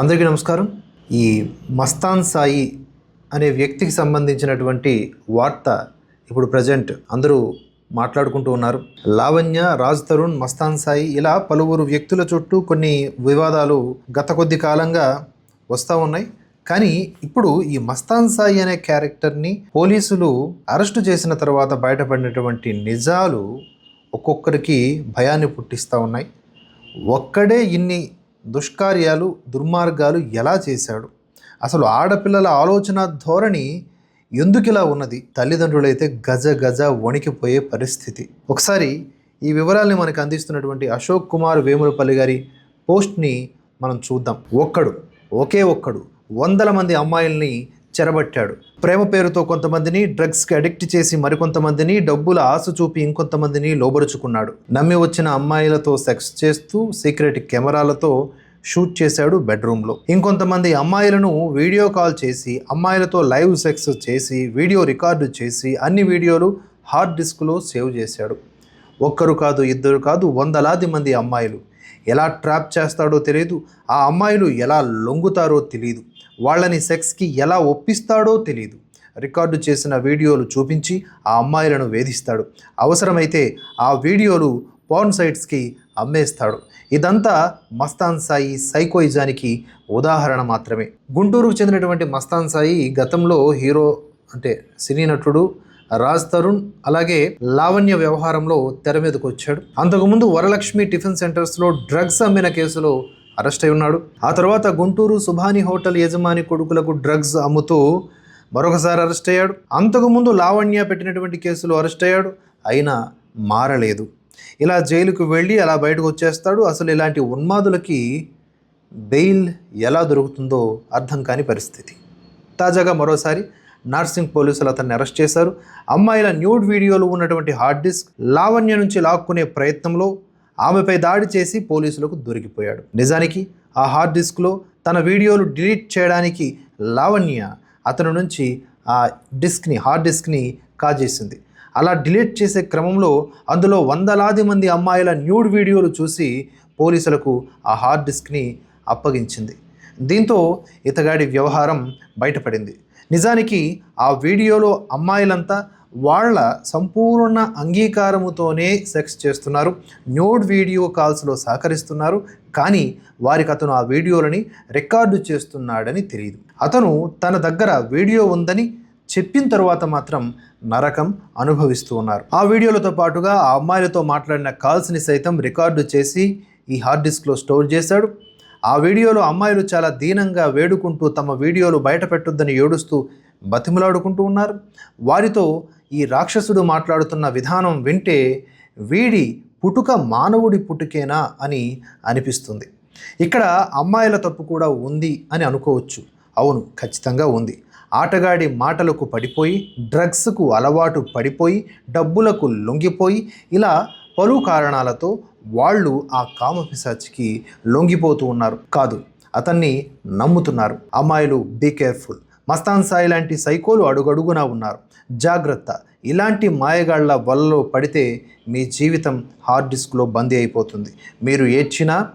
అందరికీ నమస్కారం. ఈ మస్తాన్ సాయి అనే వ్యక్తికి సంబంధించినటువంటి వార్త ఇప్పుడు ప్రజెంట్ అందరూ మాట్లాడుకుంటూ ఉన్నారు. లావణ్య రాజ్ తరుణ్ మస్తాన్ సాయి ఇలా పలువురు వ్యక్తుల చుట్టూ కొన్ని వివాదాలు గత కొద్ది కాలంగా వస్తూ ఉన్నాయి. కానీ ఇప్పుడు ఈ మస్తాన్ సాయి అనే క్యారెక్టర్ని పోలీసులు అరెస్టు చేసిన తర్వాత బయటపడినటువంటి నిజాలు ఒక్కొక్కరికి భయాన్ని పుట్టిస్తూ ఉన్నాయి. ఒక్కడే ఇన్ని దుష్కార్యాలు దుర్మార్గాలు ఎలా చేశాడు? అసలు ఆడపిల్లల ఆలోచన ధోరణి ఎందుకు ఇలా ఉన్నది? తల్లిదండ్రులైతే గజ గజ వణికిపోయే పరిస్థితి. ఒకసారి ఈ వివరాల్ని మనకు అందిస్తున్నటువంటి అశోక్ కుమార్ వేములపల్లి గారి పోస్ట్ని మనం చూద్దాం. ఒక్కడు ఒకే ఒక్కడు వందల మంది అమ్మాయిల్ని చెరబట్టాడు. ప్రేమ పేరుతో కొంతమందిని డ్రగ్స్కి అడిక్ట్ చేసి మరికొంతమందిని డబ్బుల ఆశ చూపి ఇంకొంతమందిని లోబరుచుకున్నాడు. నమ్మి వచ్చిన అమ్మాయిలతో సెక్స్ చేస్తూ సీక్రెట్ కెమెరాలతో షూట్ చేశాడు బెడ్రూమ్లో. ఇంకొంతమంది అమ్మాయిలను వీడియో కాల్ చేసి అమ్మాయిలతో లైవ్ సెక్స్ చేసి వీడియో రికార్డు చేసి అన్ని వీడియోలు హార్డ్ డిస్క్లో సేవ్ చేశాడు. ఒక్కరు కాదు ఇద్దరు కాదు వందలాది మంది అమ్మాయిలు. ఎలా ట్రాప్ చేస్తాడో తెలియదు ఆ అమ్మాయిలు ఎలా లొంగుతారో తెలియదు వాళ్ళని సెక్స్కి ఎలా ఒప్పిస్తాడో తెలియదు రికార్డు చేసిన వీడియోలు చూపించి ఆ అమ్మాయిలను వేధిస్తాడు. అవసరమైతే ఆ వీడియోలు పోర్న్ సైట్స్కి అమ్మేస్తాడు. ఇదంతా మస్తాన్ సాయి సైకోయిజానికి ఉదాహరణ మాత్రమే. గుంటూరుకు చెందినటువంటి మస్తాన్ సాయి గతంలో హీరో అంటే సినీ నటుడు రాజ్ తరుణ్ అలాగే లావణ్య వ్యవహారంలో తెర మీదకు వచ్చాడు అంతకుముందు వరలక్ష్మి టిఫిన్ సెంటర్స్లో డ్రగ్స్ అమ్మిన కేసులో అరెస్ట్ అయి ఉన్నాడు. ఆ తర్వాత గుంటూరు సుభాని హోటల్ యజమాని కొడుకులకు డ్రగ్స్ అమ్ముతూ మరొకసారి అరెస్ట్ అయ్యాడు. అంతకుముందు లావణ్య పెట్టినటువంటి కేసులో అరెస్ట్ అయ్యాడు. అయినా మారలేదు. ఇలా జైలుకు వెళ్ళి అలా బయటకు వచ్చేస్తాడు. అసలు ఇలాంటి ఉన్మాదులకి బెయిల్ ఎలా దొరుకుతుందో అర్థం కాని పరిస్థితి. తాజాగా మరోసారి నార్సింగ్ పోలీసులు అతన్ని అరెస్ట్ చేశారు. అమ్మాయిల న్యూడ్ వీడియోలు ఉన్నటువంటి హార్డ్ డిస్క్ లావణ్య నుంచి లాక్కునే ప్రయత్నంలో ఆమెపై దాడి చేసి పోలీసులకు దొరికిపోయాడు. నిజానికి ఆ హార్డ్ డిస్క్లో తన వీడియోలు డిలీట్ చేయడానికి లావణ్య అతని నుంచి ఆ డిస్క్ని హార్డ్ డిస్క్ని కాజేసింది. అలా డిలీట్ చేసే క్రమంలో అందులో వందలాది మంది అమ్మాయిల న్యూడ్ వీడియోలు చూసి పోలీసులకు ఆ హార్డ్ డిస్క్ని అప్పగించింది. దీంతో ఇతగాడి వ్యవహారం బయటపడింది. నిజానికి ఆ వీడియోలో అమ్మాయిలంతా వాళ్ళ సంపూర్ణ అంగీకారముతోనే సెక్స్ చేస్తున్నారు. న్యూడ్ వీడియో కాల్స్లో సహకరిస్తున్నారు. కానీ వారికి అతను ఆ వీడియోలని రికార్డు చేస్తున్నాడని తెలియదు అతను తన దగ్గర వీడియో ఉందని చెప్పిన తర్వాత మాత్రం నరకం అనుభవిస్తూ ఉన్నారు. ఆ వీడియోలతో పాటుగా ఆ అమ్మాయిలతో మాట్లాడిన కాల్స్ని సైతం రికార్డు చేసి ఈ హార్డ్ డిస్క్లో స్టోర్ చేశాడు. ఆ వీడియోలో అమ్మాయిలు చాలా దీనంగా వేడుకుంటూ తమ వీడియోలు బయట పెట్టొద్దని ఏడుస్తూ బతిమలాడుకుంటూ ఉన్నారు. వారితో ఈ రాక్షసుడు మాట్లాడుతున్న విధానం వింటే వీడి పుటుక మానవుడి పుటుకేనా అని అనిపిస్తుంది. ఇక్కడ అమ్మాయిల తప్పు కూడా ఉంది అని అనుకోవచ్చు. అవును ఖచ్చితంగా ఉంది. ఆటగాడి మాటలకు పడిపోయి డ్రగ్స్కు అలవాటు పడిపోయి డబ్బులకు లొంగిపోయి ఇలా పలు కారణాలతో వాళ్ళు ఆ కామపిశాచికి లొంగిపోతూ ఉన్నారు. కాదు అతన్ని నమ్ముతున్నారు. అమ్మాయిలు బీ కేర్ఫుల్ మస్తాన్ సాయి లాంటి సైకోలు అడుగడుగునా ఉన్నారు. జాగ్రత్త. ఇలాంటి మాయగాళ్ళ వలలో పడితే మీ జీవితం హార్డ్ డిస్క్లో బందీ అయిపోతుంది. మీరు ఏడ్చినా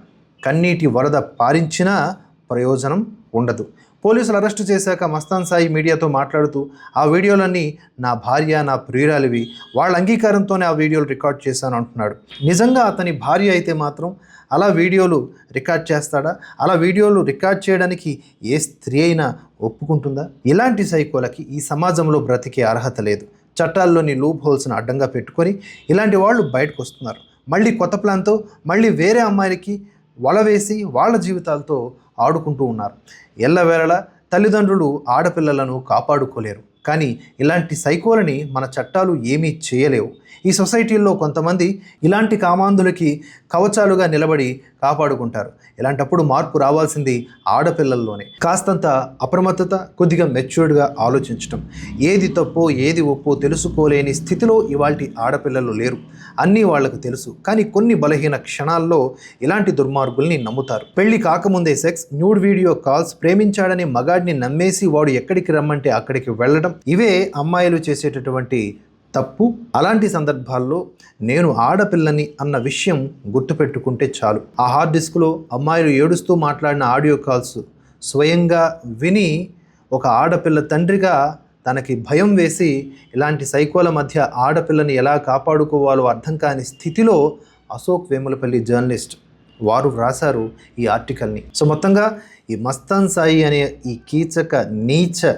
కన్నీటి వరద పారించినా ప్రయోజనం ఉండదు. పోలీసులు అరెస్టు చేశాక మస్తాన్ సాయి మీడియాతో మాట్లాడుతూ ఆ వీడియోలన్నీ నా భార్య నా ప్రియురాలివి. వాళ్ళ అంగీకారంతోనే ఆ వీడియోలు రికార్డ్ చేశాను అంటున్నాడు. నిజంగా అతని భార్య అయితే మాత్రం అలా వీడియోలు రికార్డ్ చేస్తాడా? అలా వీడియోలు రికార్డ్ చేయడానికి ఏ స్త్రీ అయినా ఒప్పుకుంటుందా? ఇలాంటి సైకోలకి ఈ సమాజంలో బ్రతికే అర్హత లేదు. చట్టాల్లోని లూప్ హోల్స్ను అడ్డంగా పెట్టుకొని ఇలాంటి వాళ్ళు బయటకు వస్తున్నారు మళ్ళీ కొత్త ప్లాన్తో మళ్ళీ వేరే అమ్మాయిలకి వల వేసి వాళ్ళ జీవితాలతో ఆడుకుంటూ ఉన్నారు. ఎల్లవేళలా తల్లిదండ్రులు ఆడపిల్లలను కాపాడుకోలేరు. కానీ ఇలాంటి సైకోలని మన చట్టాలు ఏమీ చేయలేవు. ఈ సొసైటీల్లో కొంతమంది ఇలాంటి కామాంధులకి కవచాలుగా నిలబడి కాపాడుకుంటారు. ఇలాంటప్పుడు మార్పు రావాల్సింది ఆడపిల్లల్లోనే. కాస్తంత అప్రమత్తత కొద్దిగా మెచ్యూర్డ్గా ఆలోచించటం. ఏది తప్పో ఏది ఒప్పో తెలుసుకోలేని స్థితిలో ఇవాల్టి ఆడపిల్లలు లేరు. అన్నీ వాళ్ళకు తెలుసు. కానీ కొన్ని బలహీన క్షణాల్లో ఇలాంటి దుర్మార్గుల్ని నమ్ముతారు. పెళ్ళి కాకముందే సెక్స్ న్యూడ్ వీడియో కాల్స్ ప్రేమించాడని మగాడిని నమ్మేసి వాడు ఎక్కడికి రమ్మంటే అక్కడికి వెళ్ళడం ఇవే అమ్మాయిలు చేసేటటువంటి తప్పు. అలాంటి సందర్భాల్లో నేను ఆడపిల్లని అన్న విషయం గుర్తుపెట్టుకుంటే చాలు. ఆ హార్డ్ డిస్క్లో అమ్మాయిలు ఏడుస్తూ మాట్లాడిన ఆడియో కాల్స్ స్వయంగా విని ఒక ఆడపిల్ల తండ్రిగా తనకి భయం వేసి ఇలాంటి సైకోల మధ్య ఆడపిల్లని ఎలా కాపాడుకోవాలో అర్థం కాని స్థితిలో అశోక్ వేములపల్లి జర్నలిస్ట్ వారు వ్రాసారు ఈ ఆర్టికల్ని. సో మొత్తంగా ఈ మస్తాన్ సాయి అనే ఈ కీచక నీచ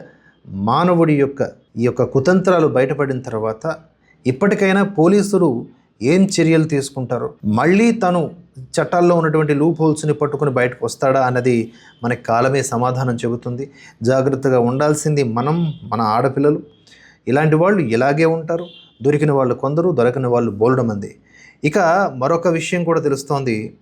మానవుడి యొక్క ఈ యొక్క కుతంత్రాలు బయటపడిన తర్వాత ఇప్పటికైనా పోలీసులు ఏం చర్యలు తీసుకుంటారో? మళ్ళీ తను చట్టాల్లో ఉన్నటువంటి లూప్ హోల్స్ని పట్టుకుని బయటకు వస్తాడా అన్నది మనకి కాలమే సమాధానం చెబుతుంది. జాగ్రత్తగా ఉండాల్సింది మనం మన ఆడపిల్లలు. ఇలాంటి వాళ్ళు ఇలాగే ఉంటారు. దొరికిన వాళ్ళు కొందరు దొరకని వాళ్ళు బోలడం ఇక మరొక విషయం కూడా తెలుస్తోంది.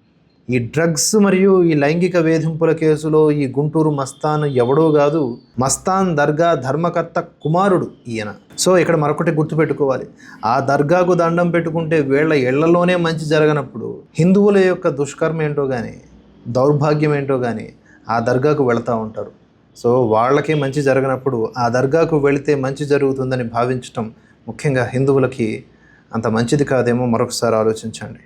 ఈ డ్రగ్స్ మరియు ఈ లైంగిక వేధింపుల కేసులో ఈ గుంటూరు మస్తాన్ ఎవడో కాదు మస్తాన్ దర్గా ధర్మకర్త కుమారుడు ఈయన. సో ఇక్కడ మరొకటి గుర్తుపెట్టుకోవాలి. ఆ దర్గాకు దండం పెట్టుకుంటే వీళ్ళ ఇళ్ళలోనే మంచి జరగనప్పుడు హిందువుల యొక్క దుష్కర్మ ఏంటో కానీ దౌర్భాగ్యం ఏంటో కానీ ఆ దర్గాకు వెళతా ఉంటారు. సో వాళ్ళకే మంచి జరగనప్పుడు ఆ దర్గాకు వెళితే మంచి జరుగుతుందని భావించటం ముఖ్యంగా హిందువులకి అంత మంచిది కాదేమో మరొకసారి ఆలోచించండి.